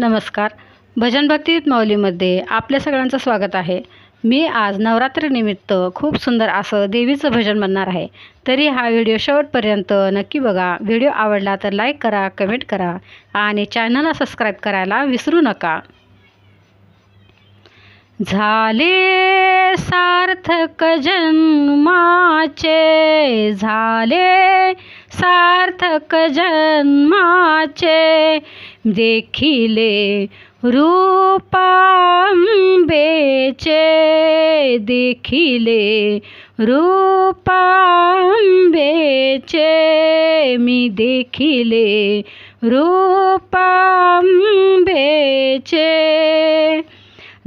नमस्कार. भजन भक्ती माऊलीमध्ये आपल्या सगळ्यांचं स्वागत आहे. मी आज नवरात्रीनिमित्त खूप सुंदर असं देवीचं भजन म्हणणार आहे. तरी हा व्हिडिओ शेवटपर्यंत नक्की बघा. व्हिडिओ आवडला तर लाईक करा कमेंट करा आणि चॅनलला सबस्क्राईब करायला विसरू नका. झाले सार्थक जन्माचे झाले सार्थक जन्माचे देखिले रूपांबेचे देखिले रूपांबेचे मी देखिले रूपांबेचे.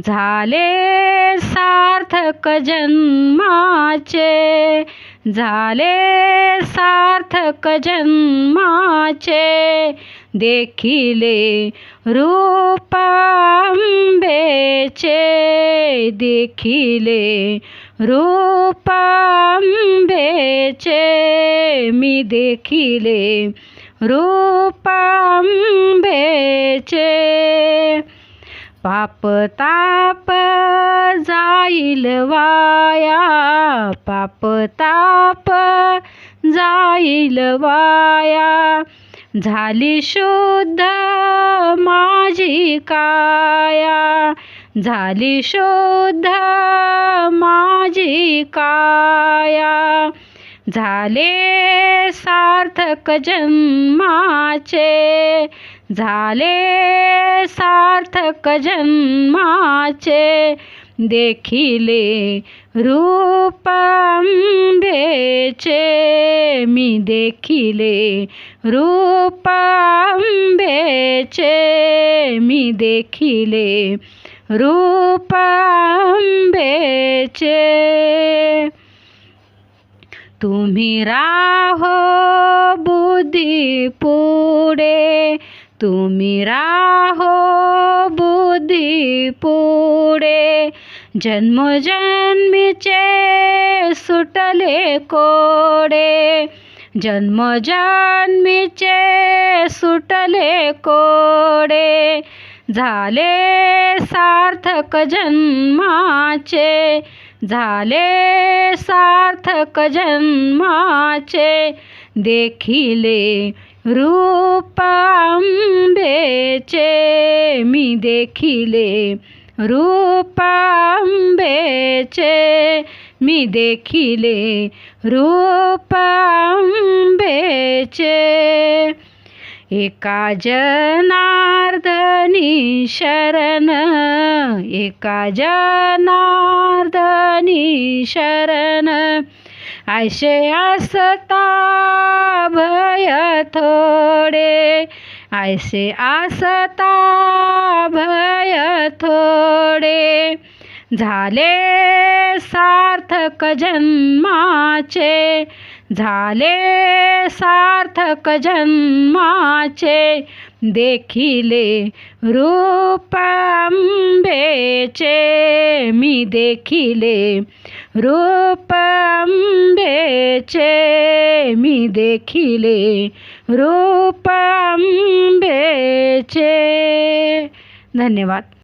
झाले सार्थक जन्माचे झाले सार्थक जन्माचे. देखिले रूपांबेचे. देखिले रूपांबेचे. मी देखिले रूपांबेचे. पाप ताप जाईल वाया पाप ताप जाईल वाया. झाली शुद्ध माझी काया झाली शुद्ध माझी काया. झाले सार्थक जन्माचे झाले सार्थक जन्माचे देखिले रूपांबेचे मी देखिले रूपांबेचे मी देखिले रूपांबेचे तुम्ही राहो बुद्धी पुढे तुम्ही राहो बुद्धी पुढे जन्मजन्मीचे सुटले कोडे. जन्मजन्मीचे सुटले कोडे. झाले सार्थक जन्माचे. झाले सार्थक जन्माचे. देखिले रूपांबेचे मी देखिले रूपांबेचे. मी देखिले रूपांबेचे. एका जनार्दनी शरण एका जनार्दनी शरण. ऐसे असता भय थोडे ऐसे आसता भय थोडे. झाले सार्थक जन्माचे. झाले सार्थक जन्माचे. देखिले रूपांबेचे मी देखिले रूपांबेचे मी देखिले रूपांबेचे धन्यवाद.